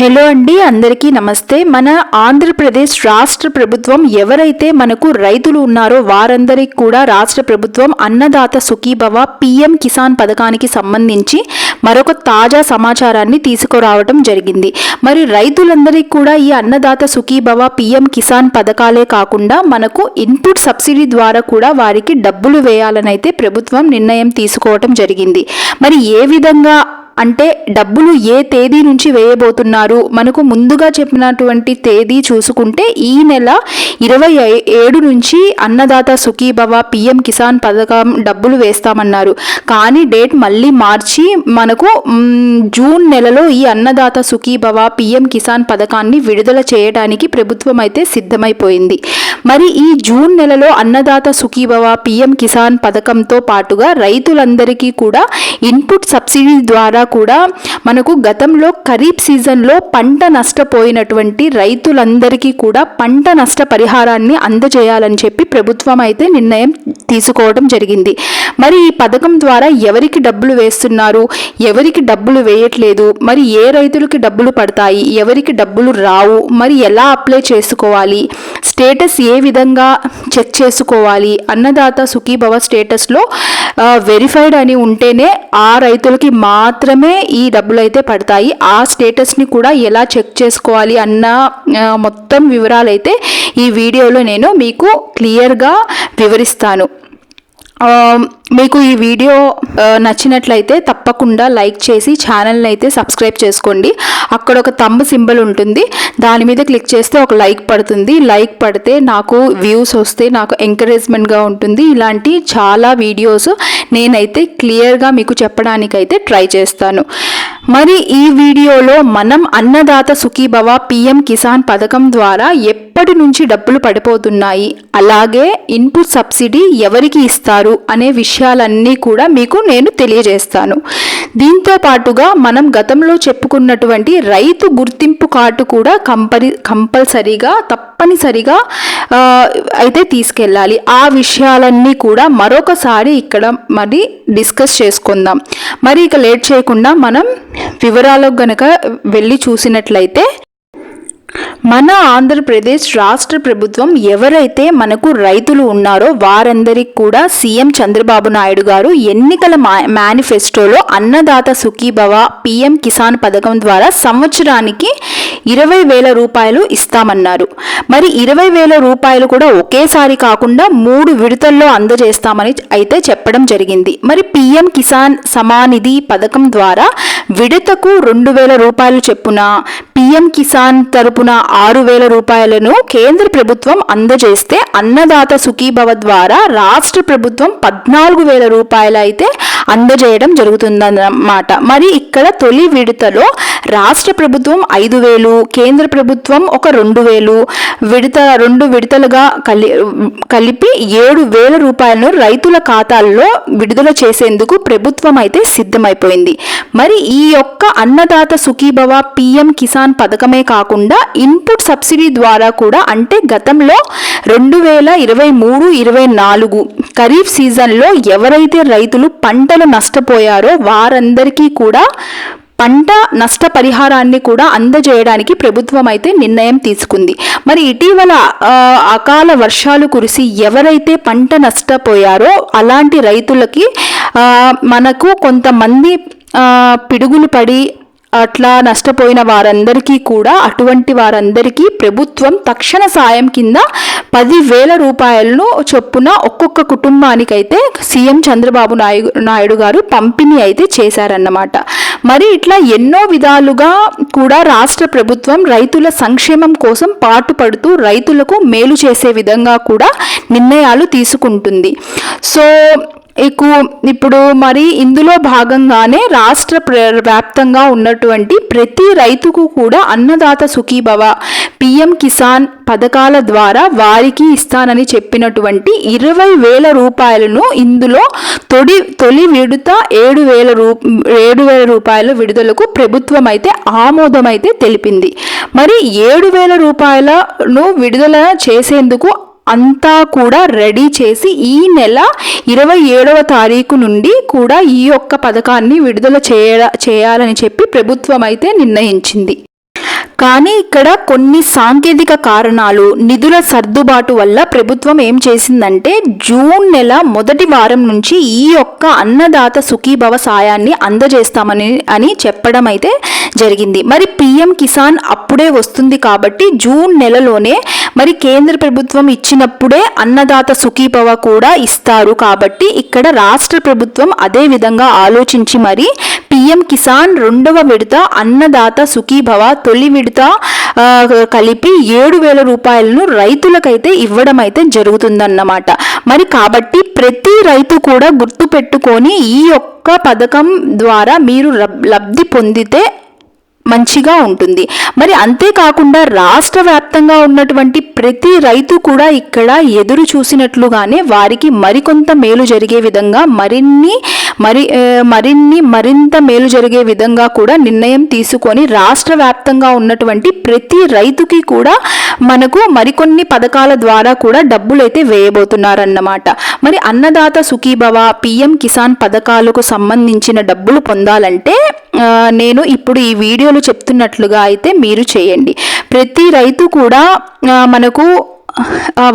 Hello అండి అందరికీ నమస్తే. మన ఆంధ్రప్రదేశ్ రాష్ట్ర ప్రభుత్వం ఎవరైతే మనకు రైతులు ఉన్నారో వారందరికీ కూడా రాష్ట్ర ప్రభుత్వం అన్నదాత సుఖీభవ పిఎం కిసాన్ పథకానికి సంబంధించి మరొక తాజా సమాచారాన్ని తీసుకురావడం జరిగింది. మరి రైతులందరికీ కూడా ఈ అన్నదాత సుఖీభవ పిఎం కిసాన్ పథకాలే కాకుండా మనకు ఇన్పుట్ సబ్సిడీ ద్వారా కూడా వారికి డబ్బులు వేయాలనైతే ప్రభుత్వం నిర్ణయం తీసుకోవటం జరిగింది. మరి ఏ విధంగా అంటే డబ్బులు ఏ తేదీ నుంచి వేయబోతున్నారు? మనకు ముందుగా చెప్పినటువంటి తేదీ చూసుకుంటే ఈ నెల ఇరవై ఏడు నుంచి అన్నదాత సుఖీభవ పిఎం కిసాన్ పథకం డబ్బులు వేస్తామన్నారు. కానీ డేట్ మళ్ళీ మార్చి మనకు జూన్ నెలలో ఈ అన్నదాత సుఖీభవ పిఎం కిసాన్ పథకాన్ని విడుదల చేయడానికి ప్రభుత్వం అయితే సిద్ధమైపోయింది. మరి ఈ జూన్ నెలలో అన్నదాత సుఖీభవ పిఎం కిసాన్ పథకంతో పాటుగా రైతులందరికీ కూడా ఇన్పుట్ సబ్సిడీ ద్వారా కూడా మనకు గతంలో ఖరీఫ్ సీజన్లో పంట నష్టపోయినటువంటి రైతులందరికీ కూడా పంట నష్ట పరిహారాన్ని అందజేయాలని చెప్పి ప్రభుత్వం అయితే నిర్ణయం తీసుకోవడం జరిగింది. మరి ఈ పథకం ద్వారా ఎవరికి డబ్బులు వేస్తున్నారు? ఎవరికి డబ్బులు వేయట్లేదు? మరి ఏ రైతులకి డబ్బులు పడతాయి? ఎవరికి డబ్బులు రావు? మరి ఎలా అప్లై చేసుకోవాలి? స్టేటస్ ఏ విధంగా చెక్ చేసుకోవాలి? అన్నదాత సుఖీభవ స్టేటస్లో వెరిఫైడ్ అని ఉంటేనే ఆ రైతులకి మాత్రమే ఈ డబ్బులు అయితే పడతాయి. ఆ స్టేటస్ని కూడా ఎలా చెక్ చేసుకోవాలి అన్న మొత్తం వివరాలు అయితే ఈ వీడియోలో నేను మీకు క్లియర్గా వివరిస్తాను. మీకు ఈ వీడియో నచ్చినట్లయితే తప్పకుండా లైక్ చేసి ఛానల్ని అయితే సబ్స్క్రైబ్ చేసుకోండి. అక్కడ ఒక తమ్ము సింబల్ ఉంటుంది. దాని మీద క్లిక్ చేస్తే ఒక లైక్ పడుతుంది. లైక్ పడితే నాకు వ్యూస్ వస్తే నాకు ఎంకరేజ్మెంట్గా ఉంటుంది. ఇలాంటి చాలా వీడియోస్ నేనైతే క్లియర్గా మీకు చెప్పడానికైతే ట్రై చేస్తాను. మరి ఈ వీడియోలో మనం అన్నదాత సుఖీభవ పిఎం కిసాన్ పథకం ద్వారా ఎప్పటి నుంచి డబ్బులు పడిపోతున్నాయి? అలాగే ఇన్పుట్ సబ్సిడీ ఎవరికి ఇస్తారు? అనే విషయం విషయాలన్నీ కూడా మీకు నేను తెలియజేస్తాను. దీంతో పాటుగా మనం గతంలో చెప్పుకున్నటువంటి రైతు గుర్తింపు కార్డు కూడా కంపరి కంపల్సరీగా తప్పనిసరిగా అయితే తీసుకెళ్ళాలి. ఆ విషయాలన్నీ కూడా మరొకసారి ఇక్కడ మరి డిస్కస్ చేసుకుందాం. మరి ఇక లేట్ చేయకుండా మనం వివరాలకు గనక వెళ్ళి చూసినట్లయితే మన ఆంధ్రప్రదేశ్ రాష్ట్ర ప్రభుత్వం ఎవరైతే మనకు రైతులు ఉన్నారో వారందరికీ కూడా సీఎం చంద్రబాబు నాయుడు గారు ఎన్నికల మా- మేనిఫెస్టోలో అన్నదాత సుఖీభవ పిఎం కిసాన్ పథకం ద్వారా సంవత్సరానికి ఇరవై వేల రూపాయలు ఇస్తామన్నారు. మరి ఇరవై వేల రూపాయలు కూడా ఒకేసారి కాకుండా మూడు విడతల్లో అందజేస్తామని అయితే చెప్పడం జరిగింది. మరి పిఎం కిసాన్ సమానిధి పథకం ద్వారా విడతకు రెండు వేల రూపాయలు చెప్పున పిఎం కిసాన్ తరపున ఆరు వేల రూపాయలను కేంద్ర ప్రభుత్వం అందజేస్తే అన్నదాత సుఖీభవ ద్వారా రాష్ట్ర ప్రభుత్వం పద్నాలుగు వేల రూపాయలు అయితే అందజేయడం జరుగుతుందన్నమాట. మరి ఇక్కడ తొలి విడతలో రాష్ట్ర ప్రభుత్వం ఐదు వేలు కేంద్ర ప్రభుత్వం ఒక రెండు వేలు విడత రెండు విడతలుగా కలి కలిపి ఏడు వేల రూపాయలను రైతుల ఖాతాల్లో విడుదల చేసేందుకు ప్రభుత్వం అయితే సిద్ధమైపోయింది. మరి ఈ యొక్క అన్నదాత సుఖీభవ పిఎం కిసాన్ పథకమే కాకుండా ఇన్పుట్ సబ్సిడీ ద్వారా కూడా అంటే గతంలో రెండు వేల ఇరవై మూడు ఇరవై నాలుగు ఖరీఫ్ సీజన్లో ఎవరైతే రైతులు పంటలు నష్టపోయారో వారందరికీ కూడా పంట నష్టపరిహారాన్ని కూడా అందజేయడానికి ప్రభుత్వం అయితే నిర్ణయం తీసుకుంది. మరి ఇటీవల అకాల వర్షాలు కురిసి ఎవరైతే పంట నష్టపోయారో అలాంటి రైతులకి మనకు కొంతమంది పిడుగులు పడి అట్లా నష్టపోయిన వారందరికీ కూడా అటువంటి వారందరికీ ప్రభుత్వం తక్షణ సాయం కింద పదివేల రూపాయలను చొప్పున ఒక్కొక్క కుటుంబానికైతే సీఎం చంద్రబాబు నాయుడు నాయుడు గారు పంపిణీ అయితే చేశారన్నమాట. మరి ఇట్లా ఎన్నో విధాలుగా కూడా రాష్ట్ర ప్రభుత్వం రైతుల సంక్షేమం కోసం పాటుపడుతూ రైతులకు మేలు చేసే విధంగా కూడా నిర్ణయాలు తీసుకుంటుంది. సో ఎక్కువ ఇప్పుడు మరి ఇందులో భాగంగానే రాష్ట్ర ప్ర- వ్యాప్తంగా ఉన్నటువంటి ప్రతి రైతుకు కూడా అన్నదాత సుఖీభవ పిఎం కిసాన్ పథకాల ద్వారా వారికి ఇస్తానని చెప్పినటువంటి ఇరవై వేల రూపాయలను ఇందులో తొడి తొలి విడత ఏడు వేల రూ ఏడు వేల రూపాయల విడుదలకు ప్రభుత్వం అయితే ఆమోదం అయితే తెలిపింది. మరి ఏడు వేల రూపాయలను విడుదల చేసేందుకు అంతా కూడా రెడీ చేసి ఈ నెల ఇరవై ఏడవ తారీఖు నుండి కూడా ఈ యొక్క పథకాన్ని విడుదల చేయ చేయాలని చెప్పి ప్రభుత్వం అయితే నిర్ణయించింది. కానీ ఇక్కడ కొన్ని సాంకేతిక కారణాలు నిధుల సర్దుబాటు వల్ల ప్రభుత్వం ఏం చేసిందంటే జూన్ నెల మొదటి వారం నుంచి ఈ యొక్క అన్నదాత సుఖీభవ సాయాన్ని అందజేస్తామని అని చెప్పడం అయితే జరిగింది. మరి పిఎం కిసాన్ అప్పుడే వస్తుంది కాబట్టి జూన్ నెలలోనే మరి కేంద్ర ప్రభుత్వం ఇచ్చినప్పుడే అన్నదాత సుఖీభవ కూడా ఇస్తారు. కాబట్టి ఇక్కడ రాష్ట్ర ప్రభుత్వం అదే విధంగా ఆలోచించి మరి పిఎం కిసాన్ రెండవ విడత అన్నదాత సుఖీభవ తొలి విడత కలిపి ఏడు వేల రూపాయలను రైతులకైతే ఇవ్వడం అయితే జరుగుతుందన్నమాట. మరి కాబట్టి ప్రతి రైతు కూడా గుర్తు పెట్టుకొని ఈ యొక్క పథకం ద్వారా మీరు లబ్- లబ్ధి పొందితే మంచిగా ఉంటుంది. మరి అంతేకాకుండా రాష్ట్ర వ్యాప్తంగా ఉన్నటువంటి ప్రతి రైతు కూడా ఇక్కడ ఎదురు చూసినట్లుగానే వారికి మరికొంత మేలు జరిగే విధంగా మరిన్ని మరి మరిన్ని మరింత మేలు జరిగే విధంగా కూడా నిర్ణయం తీసుకొని రాష్ట్ర వ్యాప్తంగా ఉన్నటువంటి ప్రతి రైతుకి కూడా మనకు మరికొన్ని పథకాల ద్వారా కూడా డబ్బులు అయితే వేయబోతున్నారన్నమాట. మరి అన్నదాత సుఖీభవ పిఎం కిసాన్ పథకాలకు సంబంధించిన డబ్బులు పొందాలంటే నేను ఇప్పుడు ఈ వీడియోలో చెప్తున్నట్లుగా అయితే మీరు చేయండి. ప్రతి రైతు కూడా మనకు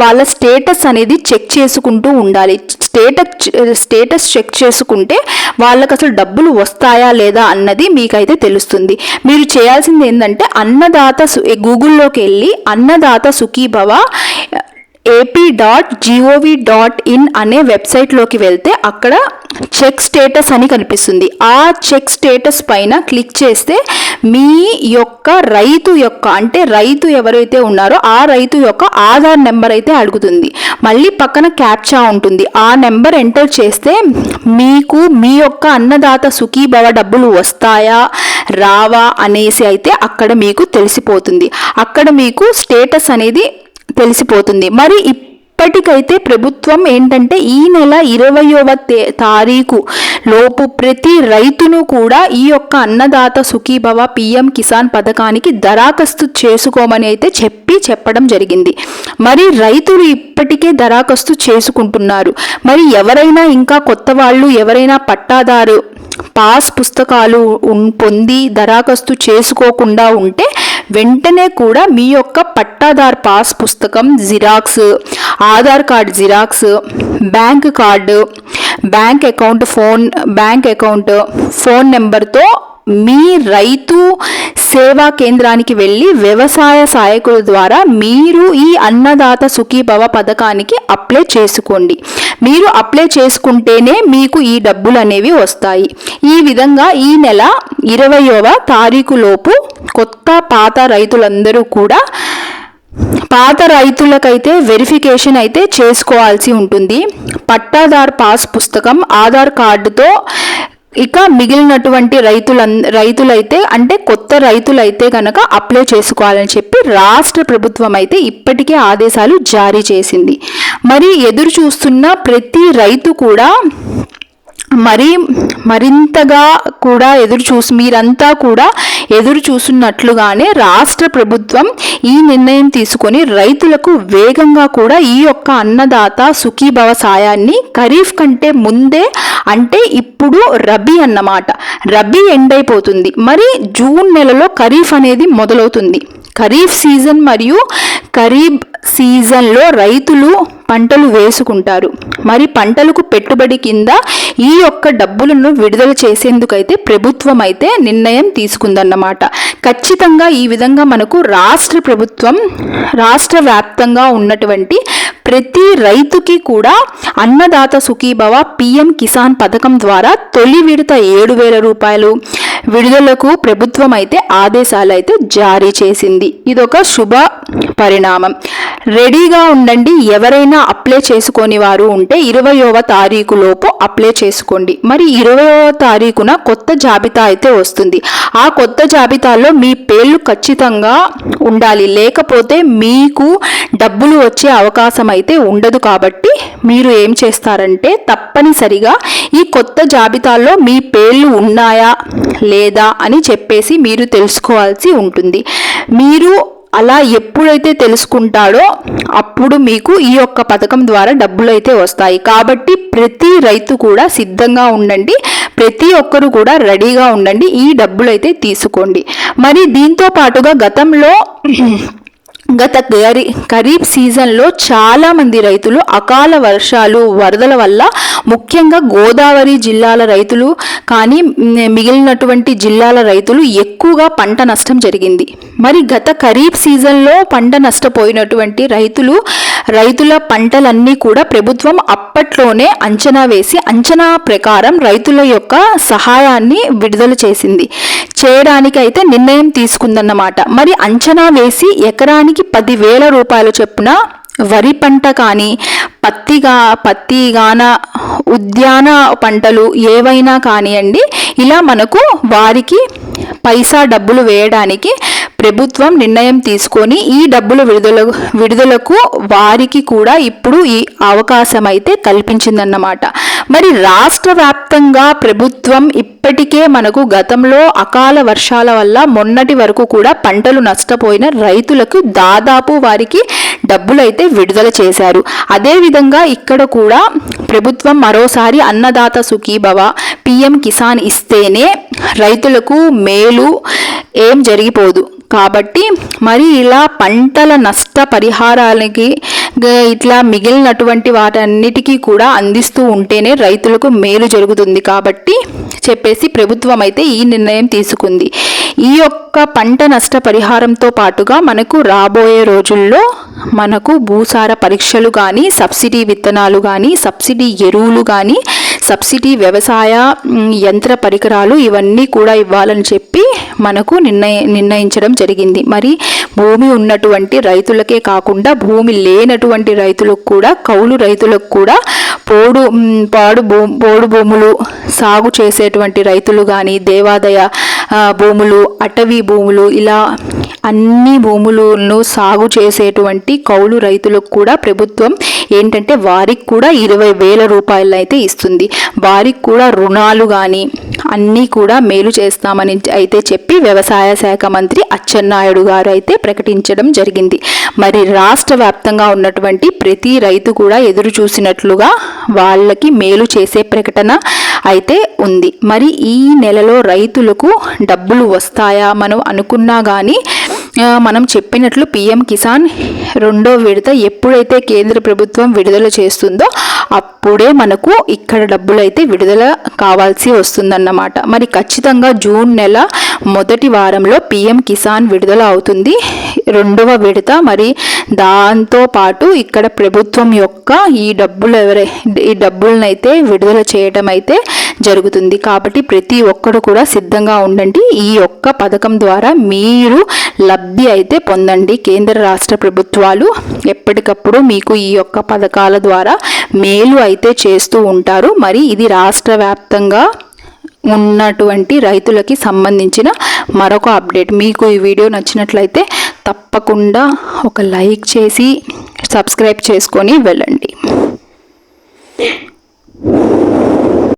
వాళ్ళ స్టేటస్ అనేది చెక్ చేసుకుంటూ ఉండాలి. స్టేటస్ స్టేటస్ చెక్ చేసుకుంటే వాళ్ళకి అసలు డబ్బులు వస్తాయా లేదా అన్నది మీకైతే తెలుస్తుంది. మీరు చేయాల్సింది ఏంటంటే అన్నదాత గూగుల్లోకి వెళ్ళి Annadata Sukhibhava AP dot G O V dot in అనే వెబ్సైట్లోకి వెళ్తే అక్కడ చెక్ స్టేటస్ అని కనిపిస్తుంది. ఆ చెక్ స్టేటస్ పైన క్లిక్ చేస్తే మీ యొక్క రైతు యొక్క అంటే రైతు ఎవరైతే ఉన్నారో ఆ రైతు యొక్క ఆధార్ నెంబర్ అయితే అడుగుతుంది. మళ్ళీ పక్కన క్యాప్చా ఉంటుంది. ఆ నెంబర్ ఎంటర్ చేస్తే మీకు మీ యొక్క అన్నదాత సుఖీభవ డబ్బులు వస్తాయా రావా అనేసి అయితే అక్కడ మీకు తెలిసిపోతుంది. అక్కడ మీకు స్టేటస్ అనేది తెలిసిపోతుంది. మరి ఇప్పటికైతే ప్రభుత్వం ఏంటంటే ఈ నెల ఇరవయవ తే- తారీఖు లోపు ప్రతి రైతును కూడా ఈ యొక్క అన్నదాత సుఖీభవ పిఎం కిసాన్ పథకానికి దరఖాస్తు చేసుకోమని అయితే చెప్పి చెప్పడం జరిగింది. మరి రైతులు ఇప్పటికే దరఖాస్తు చేసుకుంటున్నారు. మరి ఎవరైనా ఇంకా కొత్త వాళ్ళు ఎవరైనా పట్టాదారు పాస్ పుస్తకాలు పొంది దరఖాస్తు చేసుకోకుండా ఉంటే వెంటనే కూడా మీ యొక్క పట్టాదార్ పాస్ పుస్తకం xerox Aadhaar card xerox bank card bank account phone bank account phone నెంబర్తో మీ రైతు సేవా కేంద్రానికి వెళ్ళి వ్యవసాయ సహాయకుల ద్వారా మీరు ఈ అన్నదాత సుఖీభవ పథకానికి అప్లై చేసుకోండి. మీరు అప్లై చేసుకుంటేనే మీకు ఈ డబ్బులు అనేవి వస్తాయి. ఈ విధంగా ఈ నెల ఇరవయవ తారీఖు లోపు కొత్త పాత రైతులందరూ కూడా పాత రైతులకైతే వెరిఫికేషన్ అయితే చేసుకోవాల్సి ఉంటుంది. పట్టాదార్ పాస్ పుస్తకం ఆధార్ కార్డుతో ఇక మిగిలినటువంటి రైతుల రైతులైతే అంటే కొత్త రైతులైతే కనుక అప్లై చేసుకోవాలని చెప్పి రాష్ట్ర ప్రభుత్వం అయితే ఇప్పటికే ఆదేశాలు జారీ చేసింది. మరి ఎదురు చూస్తున్న ప్రతి రైతు కూడా మరి మరింతగా కూడా ఎదురు చూసి మీరంతా కూడా ఎదురు చూస్తున్నట్లుగానే రాష్ట్ర ప్రభుత్వం ఈ నిర్ణయం తీసుకొని రైతులకు వేగంగా కూడా ఈ యొక్క అన్నదాత సుఖీభవ సాయాన్ని ఖరీఫ్ కంటే ముందే అంటే ఇప్పుడు రబీ అన్నమాట. రబీ ఎండ్ అయిపోతుంది మరి జూన్ నెలలో ఖరీఫ్ అనేది మొదలవుతుంది. ఖరీఫ్ సీజన్ మరియు ఖరీఫ్ సీజన్లో రైతులు పంటలు వేసుకుంటారు. మరి పంటలకు పెట్టుబడి కింద ఈ యొక్క డబ్బులను విడుదల చేసేందుకైతే ప్రభుత్వం అయితే నిర్ణయం తీసుకుందన్నమాట. ఖచ్చితంగా ఈ విధంగా మనకు రాష్ట్ర ప్రభుత్వం రాష్ట్ర వ్యాప్తంగా ఉన్నటువంటి ప్రతి రైతుకి కూడా అన్నదాత సుఖీభవ పిఎం కిసాన్ పథకం ద్వారా తొలి విడత ఏడు వేల రూపాయలు విడుదలకు ప్రభుత్వం అయితే ఆదేశాలు అయితే జారీ చేసింది. ఇదొక శుభ పరిణామం. రెడీగా ఉండండి. ఎవరైనా అప్లై చేసుకొని వారు ఉంటే ఇరవయవ తారీఖు లోపు అప్లై చేసుకోండి. మరి ఇరవయవ తారీఖున కొత్త జాబితా అయితే వస్తుంది. ఆ కొత్త జాబితాలో మీ పేర్లు ఖచ్చితంగా ఉండాలి. లేకపోతే మీకు డబ్బులు వచ్చే అవకాశం అయితే ఉండదు కాబట్టి మీరు ఏం చేస్తారంటే తప్పనిసరిగా ఈ కొత్త జాబితాలో మీ పేర్లు ఉన్నాయా లేదా అని చెప్పేసి మీరు తెలుసుకోవాల్సి ఉంటుంది. మీరు అలా ఎప్పుడైతే తెలుసుకుంటాడో అప్పుడు మీకు ఈ యొక్క పథకం ద్వారా డబ్బులు అయితే వస్తాయి. కాబట్టి ప్రతి రైతు కూడా సిద్ధంగా ఉండండి. ప్రతి ఒక్కరు కూడా రెడీగా ఉండండి. ఈ డబ్బులు అయితే తీసుకోండి. మరి దీంతో పాటుగా గతంలో గత గరి ఖరీఫ్ సీజన్లో చాలామంది రైతులు అకాల వర్షాలు వరదల వల్ల ముఖ్యంగా గోదావరి జిల్లాల రైతులు కానీ మిగిలినటువంటి జిల్లాల రైతులు ఎక్కువగా పంట నష్టం జరిగింది. మరి గత ఖరీఫ్ సీజన్లో పంట నష్టపోయినటువంటి రైతులు రైతుల పంటలన్నీ కూడా ప్రభుత్వం అప్పట్లోనే అంచనా వేసి అంచనా ప్రకారం రైతుల యొక్క సహాయాన్ని విడుదల చేసింది. చేయడానికి అయితే నిర్ణయం తీసుకుందన్నమాట. మరి అంచనా వేసి ఎకరానికి పదివేల రూపాయల చొప్పున వరి పంట కానీ పత్తిగా పత్తి గాన ఉద్యాన పంటలు ఏవైనా కానివ్వండి ఇలా మనకు వారికి పైసా డబ్బులు వేయడానికి ప్రభుత్వం నిర్ణయం తీసుకొని ఈ డబ్బులు విడుదల విడుదలకు వారికి కూడా ఇప్పుడు ఈ అవకాశం అయితే కల్పించిందన్నమాట. మరి రాష్ట్ర వ్యాప్తంగా ప్రభుత్వం ఇప్పటికే మనకు గతంలో అకాల వర్షాల వల్ల మొన్నటి వరకు కూడా పంటలు నష్టపోయిన రైతులకు దాదాపు వారికి డబ్బులైతే విడుదల చేశారు. అదేవిధంగా ఇక్కడ కూడా ప్రభుత్వం మరోసారి అన్నదాత సుఖీభవ పిఎం కిసాన్ ఇస్తేనే రైతులకు మేలు ఏం జరిగిపోదు. కాబట్టి మరి ఇలా పంటల నష్ట పరిహారానికి ఇట్లా మిగిలినటువంటి వాటన్నిటికీ కూడా అందిస్తూ ఉంటేనే రైతులకు మేలు జరుగుతుంది కాబట్టి చెప్పేసి ప్రభుత్వం అయితే ఈ నిర్ణయం తీసుకుంది. ఈ యొక్క పంట నష్ట పరిహారంతో పాటుగా మనకు రాబోయే రోజుల్లో మనకు భూసార పరీక్షలు కానీ సబ్సిడీ విత్తనాలు కానీ సబ్సిడీ ఎరువులు కానీ సబ్సిడీ వ్యవసాయ యంత్ర పరికరాలు ఇవన్నీ కూడా ఇవ్వాలని చెప్పి మనకు నిర్ణయ నిర్ణయించడం జరిగింది. మరి భూమి ఉన్నటువంటి రైతులకే కాకుండా భూమి లేనటువంటి రైతులకు కూడా కౌలు రైతులకు కూడా పోడు పాడు భూ పోడు భూములు సాగు చేసేటువంటి రైతులు కానీ దేవాదయ భూములు అటవీ భూములు ఇలా అన్ని భూములను సాగు చేసేటువంటి కౌలు రైతులకు కూడా ప్రభుత్వం ఏంటంటే వారికి కూడా ఇరవై వేల రూపాయలు అయితే ఇస్తుంది. వారికి కూడా రుణాలు కానీ అన్నీ కూడా మేలు చేస్తామని అయితే చెప్పి వ్యవసాయ శాఖ మంత్రి అచ్చెన్నాయుడు గారు అయితే ప్రకటించడం జరిగింది. మరి రాష్ట్ర వ్యాప్తంగా ఉన్నటువంటి ప్రతి రైతు కూడా ఎదురు చూసినట్లుగా వాళ్ళకి మేలు చేసే ప్రకటన అయితే ఉంది. మరి ఈ నెలలో రైతులకు డబ్బులు వస్తాయా? మనం అనుకున్నా కానీ మనం చెప్పినట్లు పిఎం కిసాన్ రెండో విడత ఎప్పుడైతే కేంద్ర ప్రభుత్వం విడుదల చేస్తుందో అప్పుడే మనకు ఇక్కడ డబ్బులు అయితే విడుదల కావాల్సి వస్తుందన్నమాట. మరి ఖచ్చితంగా జూన్ నెల మొదటి వారంలో పిఎం కిసాన్ విడుదల అవుతుంది. రెండవ విడత మరి దాంతో పాటు ఇక్కడ ప్రభుత్వం యొక్క ఈ డబ్బులు ఎవరై ఈ డబ్బులనైతే విడుదల చేయటం అయితే జరుగుతుంది. కాబట్టి ప్రతి ఒక్కరు కూడా సిద్ధంగా ఉండండి. ఈ యొక్క పథకం ద్వారా మీరు లబ్ధి అయితే పొందండి. కేంద్ర రాష్ట్ర ప్రభుత్వాలు ఎప్పటికప్పుడు మీకు ఈ యొక్క పథకాల ద్వారా మేలు అయితే చేస్తూ ఉంటారు. మరి ఇది రాష్ట్ర వ్యాప్తంగా ఉన్నటువంటి రైతులకి సంబంధించిన మరొక అప్డేట్. మీకు ఈ వీడియో నచ్చినట్లయితే తప్పకుండా ఒక లైక్ చేసి సబ్స్క్రైబ్ చేసుకొని వెళ్ళండి.